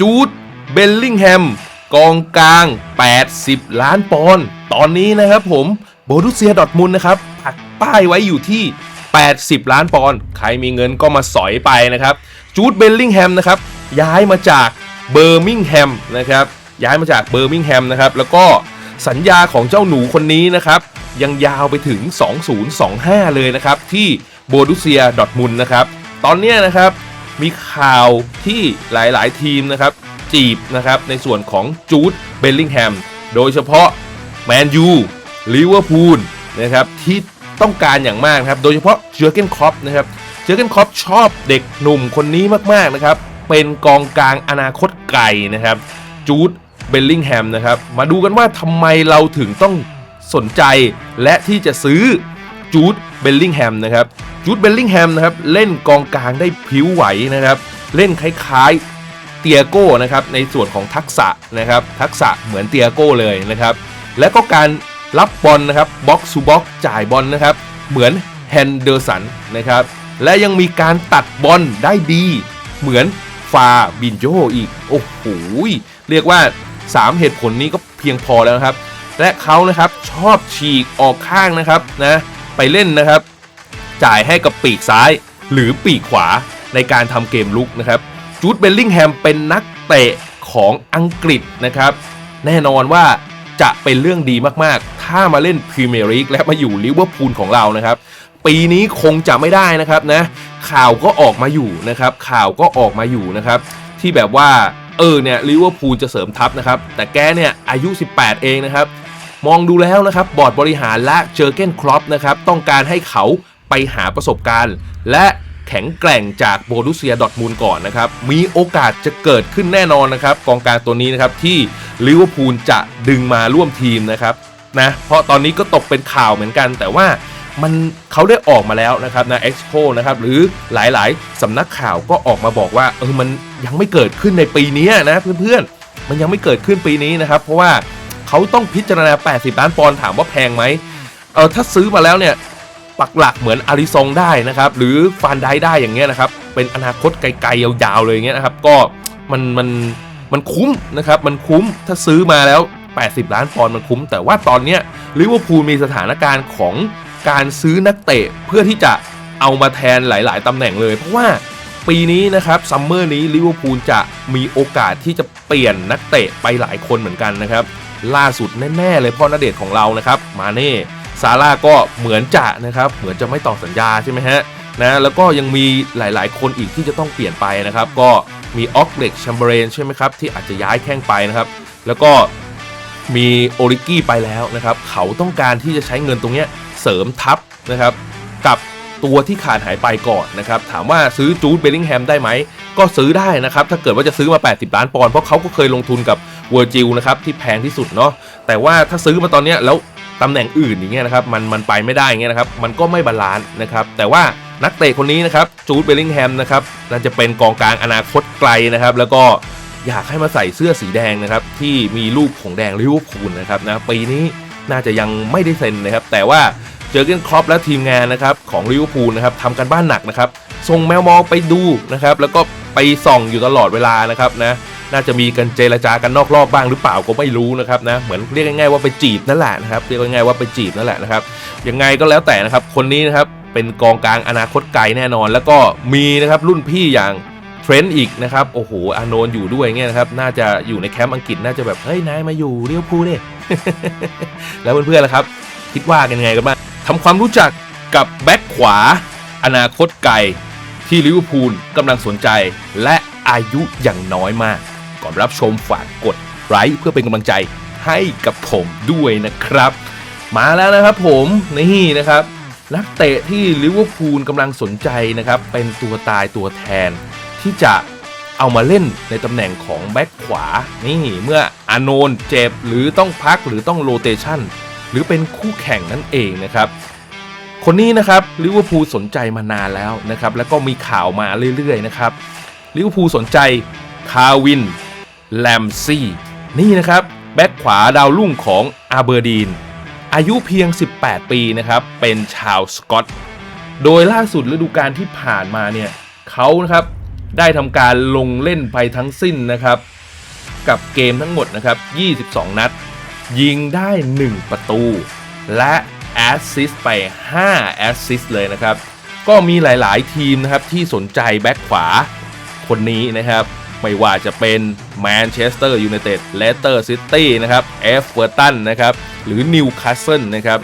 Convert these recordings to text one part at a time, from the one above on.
จูดเบลลิงแฮมกองกลาง 80 ล้านปอนด์ตอนนี้นะครับผมโบรุเซียดอทมุนนะครับปักป้ายไว้อยู่ที่ 80 ล้านปอนด์ใครมีเงินก็มาสอยไปนะครับจูดเบลลิงแฮมนะครับย้ายมาจากเบอร์มิงแฮมนะครับย้ายมาจากเบอร์มิงแฮมนะครับแล้วก็สัญญาของเจ้าหนูคนนี้นะครับยังยาวไปถึง 2025 เลยนะครับที่โบรุเซียดอทมุนนะครับตอนเนี้ยนะครับ มีข่าวที่หลายๆ ทีมนะครับ จีบนะครับในส่วนของจูดเบลลิงแฮมโดยเฉพาะแมนยูลิเวอร์พูลนะครับที่ต้องการอย่างมากนะครับ โดยเฉพาะเจอร์เกนคอปนะครับเจอร์เกนคอปชอบเด็กหนุ่มคนนี้มาก ๆ นะครับ เป็นกองกลางอนาคตไกลนะครับจูดเบลลิงแฮมนะครับ มาดูกันว่าทำไมเราถึงต้องสนใจและที่จะซื้อจูดเบลลิงแฮมนะครับ จูดเบลลิงแฮมนะครับเล่นกองกลางได้พริ้วไหวนะครับ เล่นคล้ายๆเตียโก้นะครับในส่วนของทักษะนะครับ ทักษะเหมือนเตียโก้เลยนะครับ และก็การรับบอลนะครับบ็อกซูบ็อกจ่ายบอลนะครับ เหมือนแฮนเดอร์สันนะครับ และยังมีการตัดบอลได้ดี เหมือนฟาบินโจอีก โอ้โหเรียกว่า 3 เหตุผลนี้ก็เพียงพอแล้วครับ และเขานะครับชอบฉีกออกข้างนะครับนะไปเล่นนะครับ จ่ายให้กับปีกซ้าย หรือปีกขวาในการทำเกมลุกนะครับจูดเบลลิงแฮมเป็นนักเตะของอังกฤษนะครับ แน่นอนว่าจะเป็นเรื่องดีมากๆ ถ้ามาเล่นพรีเมียร์ลีกและมาอยู่ลิเวอร์พูลของเรานะครับ ปีนี้คงจะไม่ได้นะครับนะ ข่าวก็ออกมาอยู่นะครับ ข่าวก็ออกมาอยู่นะครับ ที่แบบว่า เออเนี่ยลิเวอร์พูลจะเสริมทัพนะครับ แต่แกเนี่ยอายุ 18 เองนะครับ มองดูแล้วนะครับ บอร์ดบริหารและเจอเก้นครอปนะครับ ต้องการให้เขา ไปหาประสบการณ์ และแข็งแกร่งจากโบรุเซียดอทมูลก่อนนะครับ มีโอกาสจะเกิดขึ้นแน่นอนนะครับ กองกลางตัวนี้นะครับที่ลิเวอร์พูลจะดึงมาร่วมทีมนะครับนะเพราะตอนนี้ก็ตกเป็นข่าวเหมือนกัน แต่ว่ามันเขาได้ออกมาแล้วนะครับนะเอ็กซ์โนะครับหรือหลายๆสำนักข่าวก็ออกมาบอกว่าเออมันยังไม่เกิดขึ้นในปีนี้นะเพื่อนๆ มันยังไม่เกิดขึ้นปีนี้นะครับ เพราะว่าเขาต้องพิจารณา 80 ล้านปอนด์ถามว่าแพงไหมเออถ้าซื้อมาแล้วเนี่ย ปักหลักเหมือนอาริซองได้นะครับหรือฟานไดได้อย่างเงี้ยนะครับเป็นอนาคตไกลๆยาวๆเลยอย่างเงี้ยนะครับก็มันมันมันคุ้มนะครับมันคุ้มถ้าซื้อมาแล้ว 80 ล้านปอนด์มันคุ้ม แต่ว่าตอนเนี้ยลิเวอร์พูลมีสถานการณ์ของการซื้อนักเตะเพื่อที่จะเอามาแทนหลายๆตำแหน่งเลย เพราะว่าปีนี้นะครับซัมเมอร์นี้ลิเวอร์พูลจะมีโอกาสที่จะเปลี่ยนนักเตะไปหลายคนเหมือนกันนะครับล่าสุดแน่ ๆ เลยพ่อณเดชของเรานะครับ มาเน่ ซาร่าก็เหมือนจะนะครับเหมือนจะไม่ต่อสัญญาใช่ไหมฮะนะแล้วก็ยังมีหลายๆ คนอีกที่จะต้องเปลี่ยนไปนะครับ ก็มีออกเล็กแชมเบรนใช่ไหมครับ ที่อาจจะย้ายแข้งไปนะครับ แล้วก็มีโอริกี้ไปแล้วนะครับ เขาต้องการที่จะใช้เงินตรงเนี้ยเสริมทัพนะครับ กับตัวที่ขาดหายไปก่อนนะครับ ถามว่าซื้อจูดเบลลิงแฮมได้ไหม ก็ซื้อได้นะครับ ถ้าเกิดว่าจะซื้อมา 80 ล้านปอนด์เพราะเขาก็เคยลงทุนกับเวอร์จิลนะครับที่แพงที่สุดเนาะแต่ว่าถ้าซื้อมาตอนนี้แล้ว ตำแหน่งอื่นอย่างเงี้ยนะครับมันมันไปไม่ได้อย่างเงี้ยนะครับมันก็ไม่บาลานซ์นะครับแต่ว่านักเตะคนนี้นะครับจูดเบลลิงแฮมนะครับน่าจะเป็นกองกลางอนาคตไกลนะครับแล้วก็อยากให้มาใส่เสื้อสีแดงนะครับที่มีลูกของแดงลิเวอร์พูลนะครับนะปีนี้น่าจะยังไม่ได้เซ็นนะครับแต่ว่าเจอเกนครอปและทีมงานนะครับของลิเวอร์พูลนะครับทำกันบ้านหนักนะครับส่งแมวมองไปดูนะครับแล้วก็ไปส่องอยู่ตลอดเวลานะครับนะ น่าจะมีกันเจรจากันนอกรอบบ้างหรือเปล่าก็ไม่รู้นะครับนะเหมือนเรียกง่ายๆว่าไปจีบนั่นแหละนะครับเรียกง่ายๆว่าไปจีบนั่นแหละนะครับยังไงก็แล้วแต่นะครับคนนี้นะครับเป็นกองกลางอนาคตไกลแน่นอน แล้วก็มีนะครับรุ่นพี่อย่างเทรนต์อีกนะครับโอ้โหอาโนนอยู่ด้วยเงี้ยนะครับน่าจะอยู่ในแคมป์อังกฤษน่าจะแบบเฮ้ยนายมาอยู่เรียวพูลดิแล้วเพื่อนๆล่ะครับ คิดว่ากันยังไงกันบ้างทำความรู้จักกับแบ็คขวา อนาคตไกลที่ลิเวอร์พูลกำลังสนใจ และอายุอย่างน้อยมาก ก่อนรับชมฝากกดไลค์เพื่อเป็นกำลังใจให้กับผมด้วยนะครับ มาแล้วนะครับผมนี่นะครับ นักเตะที่ลิเวอร์พูลกำลังสนใจนะครับ เป็นตัวตายตัวแทนที่จะเอามาเล่นในตำแหน่งของแบ็คขวา นี่เมื่ออานนเจ็บหรือต้องพักหรือต้องโรเตชันหรือเป็นคู่แข่งนั่นเองนะครับคนนี้นะครับลิเวอร์พูลสนใจมานานแล้วนะครับ แล้วก็มีข่าวมาเรื่อยๆนะครับลิเวอร์พูลสนใจคาวิน แลมซี่ นี่นะครับ แบ็คขวาดาวรุ่งของอาเบอร์ดีน อายุเพียง 18 ปีนะครับ เป็นชาวสกอต โดยล่าสุดฤดูกาลที่ผ่านมาเนี่ยเขานะครับได้ทำการลงเล่นไปทั้งสิ้นนะครับ กับเกมทั้งหมดนะครับ 22 นัด ยิงได้ 1 ประตู และแอสซิสไป5แอสซิสเลยนะครับ ก็มีหลาย ๆ ทีมนะครับที่สนใจแบ็คขวาคนนี้นะครับ ไม่ว่าจะเป็นแมนเชสเตอร์ยูไนเต็ดเลสเตอร์ซิตี้นะครับเอฟเวอร์ตันนะครับหรือนิวคาสเซิลนะครับ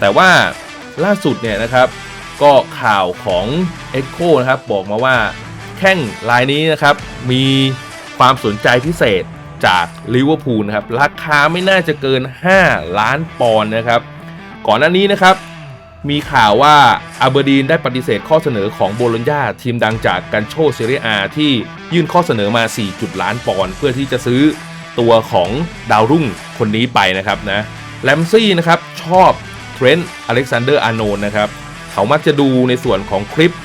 แต่ว่าล่าสุดเนี่ยนะครับก็ข่าวของ Echo นะครับบอกมาว่าแข้งรายนี้นะครับมีความสนใจพิเศษจากลิเวอร์พูลนะครับราคาไม่น่าจะเกิน 5 ล้านปอนด์นะครับ ก่อนหน้านี้นะครับ มีข่าวว่าอาเบอร์ดีนได้ปฏิเสธข้อเสนอของโบโลญญาทีมดังจากกันโชเซเรียอาที่ยื่นข้อเสนอมา 4 จุดล้านปอนด์เพื่อที่จะซื้อตัวของดาวรุ่งคนนี้ไปนะครับนะแลมซี่นะครับชอบเทรนต์อเล็กซานเดอร์อาโนนนะครับ เขามักจะดูในส่วนของคลิป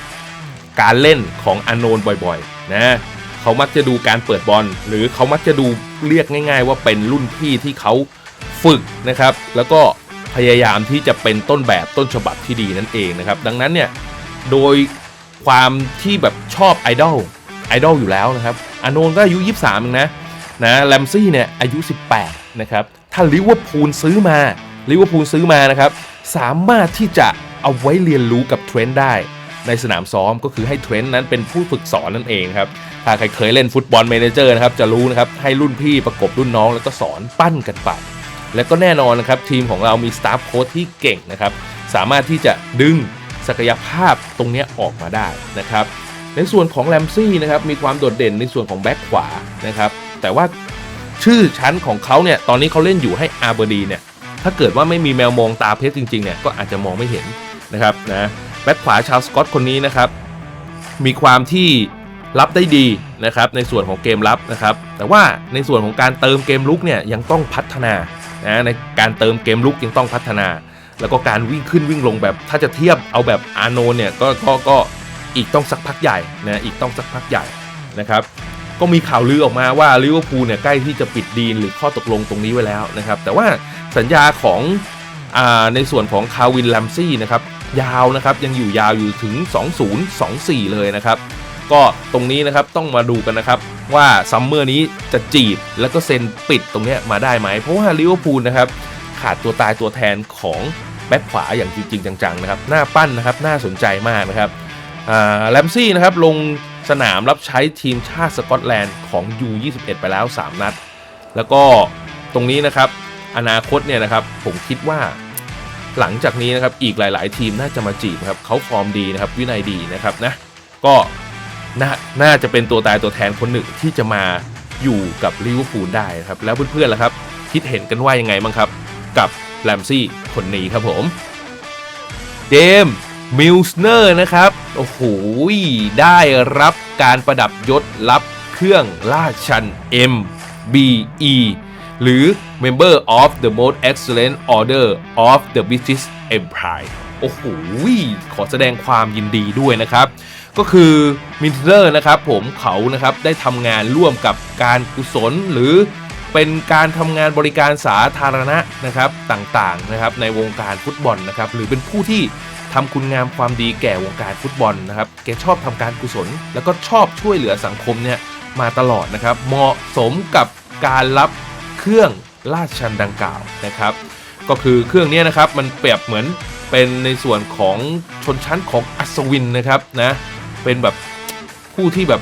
การเล่นของอาโนนบ่อยๆนะเขามักจะดูการเปิดบอล หรือเขามักจะดูเรียกง่าย ๆ ว่าเป็นรุ่นพี่ที่เขาฝึกนะครับ แล้วก็ พยายามที่จะเป็นต้นแบบต้นฉบับที่ดีนั่นเองนะครับ ดังนั้นเนี่ยโดยความที่แบบชอบไอดอลไอดอลอยู่แล้วนะครับอาโนนก็อายุ 23เองนะนะแลมซี่เนี่ยอายุ 18 นะครับ ถ้าลิเวอร์พูลซื้อมาลิเวอร์พูลซื้อมานะครับ สามารถที่จะเอาไว้เรียนรู้กับเทรนด์ได้ ในสนามซ้อมก็คือให้เทรนด์นั้นเป็นผู้ฝึกสอนนั่นเองครับ ถ้าใครเคยเล่นฟุตบอลเมเนเจอร์นะครับ จะรู้นะครับ ให้รุ่นพี่ประกบรุ่นน้องแล้วก็สอนปั้นกันไป และก็แน่นอนนะครับทีมของเรามีสตาฟโค้ชที่เก่งนะครับสามารถที่จะดึงศักยภาพตรงนี้ออกมาได้นะครับในส่วนของแรมซี่นะครับมีความโดดเด่นในส่วนของแบ็คขวานะครับแต่ว่าชื่อชั้นของเขาเนี่ยตอนนี้เขาเล่นอยู่ให้อาร์เบอร์ดีเนี่ยถ้าเกิดว่าไม่มีแมวมองตาเพชรจริงๆเนี่ยก็อาจจะมองไม่เห็นนะครับนะแบ็คขวาชาวสกอตคนนี้นะครับมีความที่รับได้ดีนะครับในส่วนของเกมรับนะครับแต่ว่าในส่วนของการเติมเกมลุกเนี่ยยังต้องพัฒนา นะในการเติมเกมลุกยังต้องพัฒนา แล้วก็การวิ่งขึ้นวิ่งลงแบบถ้าจะเทียบเอาแบบอาโนเนี่ยก็ก็ก็อีกต้องสักพักใหญ่นะอีกต้องสักพักใหญ่นะครับก็มีข่าวลือออกมาว่าลิเวอร์พูลเนี่ยใกล้ที่จะปิดดีลหรือข้อตกลงตรงนี้ไว้แล้วนะครับ แต่ว่าสัญญาของอในส่วนของคาวินแลมซี่นะครับยาวนะครับยังอยู่ยาวอยู่ถึง 2024 เลยนะครับ ก็ตรงนี้นะครับต้องมาดูกันนะครับว่าซัมเมอร์นี้จะจีบแล้วก็เซ็นปิดตรงนี้มาได้ไหม เพราะว่าลิเวอร์พูลนะครับขาดตัวตายตัวแทนของแบ็คขวาอย่างจริงจังๆนะครับหน้าปั้นนะครับน่าสนใจมากนะครับแลมซี่นะครับลงสนามรับใช้ทีมชาติสกอตแลนด์ของ U21 ไปแล้ว 3 นัด แล้วก็ตรงนี้นะครับอนาคตเนี่ยนะครับผมคิดว่าหลังจากนี้นะครับอีกหลาย ๆ ทีมน่าจะมาจีบครับเขาฟอร์มดีนะครับวินัยดีนะครับนะก็ นาน่าจะเป็นตัวตายตัวแทนคนหนึ่งที่จะมาอยู่กับลิเวอร์พูลได้ครับ แล้วเพื่อนๆล่ะครับ คิดเห็นกันว่ายังไงบ้างครับ กับแรมซี่คนนี้ครับผมเจมมิลส์เนอร์นะครับ โอ้โห ได้รับการประดับยศรับเครื่องราชัน MBE หรือ Member of the Most Excellent Order of the British Empire โอ้โห ขอแสดงความยินดีด้วยนะครับ ก็คือมินเทอร์นะครับผมเขานะครับได้ทำงานร่วมกับการกุศลหรือเป็นการทำงานบริการสาธารณะนะครับต่างๆนะครับในวงการฟุตบอลนะครับหรือเป็นผู้ที่ทำคุณงามความดีแก่วงการฟุตบอลนะครับแกชอบทำการกุศล แล้วก็ชอบช่วยเหลือสังคมเนี่ยมาตลอดนะครับเหมาะสมกับการรับเครื่องราชชันดังกล่าวนะครับ ก็คือเครื่องนี้นะครับมันเปรียบเหมือนเป็นในส่วนของชนชั้นของอัศวินนะครับนะ เป็นแบบผู้ที่แบบ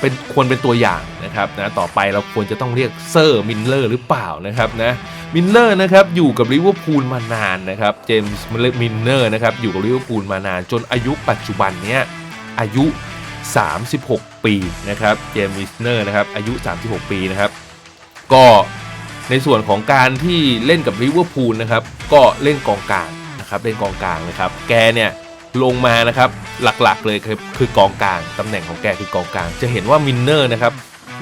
เป็นควรเป็นตัวอย่างนะครับนะต่อไปเราควรจะต้องเรียกเซอร์มินเลอร์หรือเปล่านะครับนะมินเลอร์นะครับอยู่กับลิเวอร์พูลมานานนะครับเจมส์มินเลอร์นะครับอยู่กับลิเวอร์พูลมานานจนอายุปัจจุบันเนี้ยอายุ 36 ปีนะครับเจมส์มินเลอร์นะครับอายุ 36 ปีนะครับก็ในส่วนของการที่เล่นกับลิเวอร์พูลนะครับก็เล่นกองกลางนะครับเล่นกองกลางนะครับแกเนี่ย ลงมานะครับ หลักๆเลยคือคือกองกลางตำแหน่งของแกคือกองกลาง จะเห็นว่ามินเนอร์นะครับ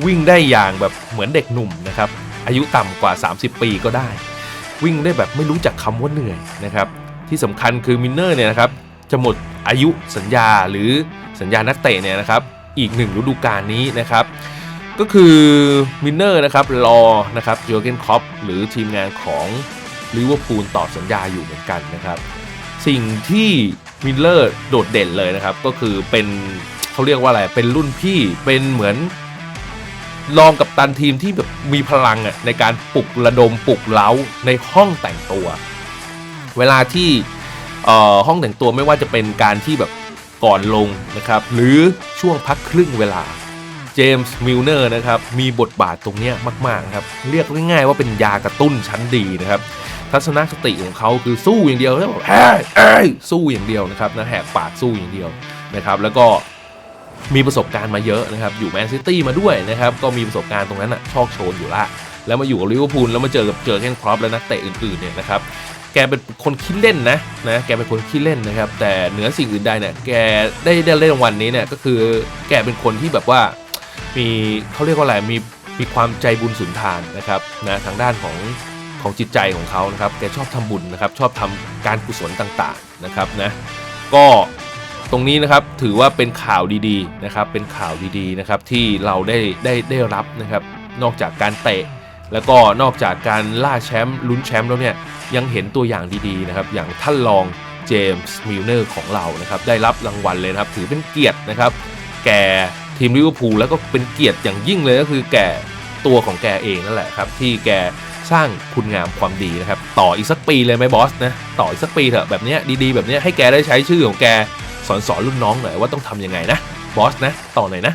วิ่งได้อย่างแบบเหมือนเด็กหนุ่มนะครับอายุต่ำกว่า 30 ปีก็ได้ วิ่งได้แบบไม่รู้จักคำว่าเหนื่อยนะครับที่สำคัญคือมินเนอร์เนี่ยนะครับจะหมดอายุสัญญาหรือสัญญานักเตะเนี่ยนะครับอีกหนึ่งฤดูกาลนี้นะครับก็คือมินเนอร์นะครับรอนะครับโยเกนคอปหรือทีมงานของลิเวอร์พูลต่อสัญญาอยู่เหมือนกันนะครับ สิ่งที่ มิลเลอร์โดดเด่นเลยนะครับ ก็คือเป็นเขาเรียกว่าอะไร เป็นรุ่นพี่เป็นเหมือนรองกับตันทีมที่แบบมีพลังอะในการปลุกระดมปลุกเล้าในห้องแต่งตัว เวลาที่เอ่อห้องแต่งตัวไม่ว่าจะเป็นการที่แบบก่อนลงนะครับ หรือช่วงพักครึ่งเวลาเจมส์มิลเนอร์นะครับมีบทบาทตรงนี้มาก ๆ ครับ เรียกง่ายๆว่าเป็นยากระตุ้นชั้นดีนะครับ ทัศนคติของเขาคือสู้อย่างเดียวแล้วแบบเอ้ยเอ้ยสู้อย่างเดียวนะครับนะแหกปากสู้อย่างเดียวนะครับ แล้วก็มีประสบการณ์มาเยอะนะครับ อยู่แมนซิตี้มาด้วยนะครับ ก็มีประสบการณ์ตรงนั้นอะชอกโชนอยู่ละ แล้วมาอยู่กับลิเวอร์พูลแล้วมาเจอกับเจอเคนครอปและนักเตะอื่นๆเนี่ยนะครับแกเป็นคนขี้เล่นนะนะแกเป็นคนขี้เล่นนะครับ แต่เหนือสิ่งอื่นใดเนี่ยแกได้ได้เล่นรางวัลนี้เนี่ยก็คือแกเป็นคนที่แบบว่ามีเขาเรียกว่าอะไรมีมีความใจบุญสุนทานนะครับนะทางด้านของ ของจิตใจของเขานะครับแกชอบทำบุญนะครับชอบทำการกุศลต่างๆนะครับนะก็ตรงนี้นะครับถือว่าเป็นข่าวดีๆนะครับเป็นข่าวดีๆนะครับที่เราได้ได้ได้รับนะครับนอกจากการเตะ แล้วก็นอกจากการล่าแชมป์ลุ้นแชมป์แล้วเนี่ยยังเห็นตัวอย่างดีๆนะครับอย่างท่านรองเจมส์มิลเนอร์ของเรานะครับได้รับรางวัลเลยนะครับถือเป็นเกียรตินะครับแก่ทีมลิเวอร์พูลแล้วก็เป็นเกียรติอย่างยิ่งเลยก็คือแก่ตัวของแกเองนั่นแหละครับที่แก สร้างคุณงามความดีนะครับ ต่ออีกสักปีเลยไหมบอสนะต่ออีกสักปีเถอะแบบเนี้ยดีๆ แบบเนี้ยให้แกได้ใช้ชื่อของแกสอนสอนรุ่นน้องหน่อยว่าต้องทำยังไงนะบอสนะต่อหน่อยนะ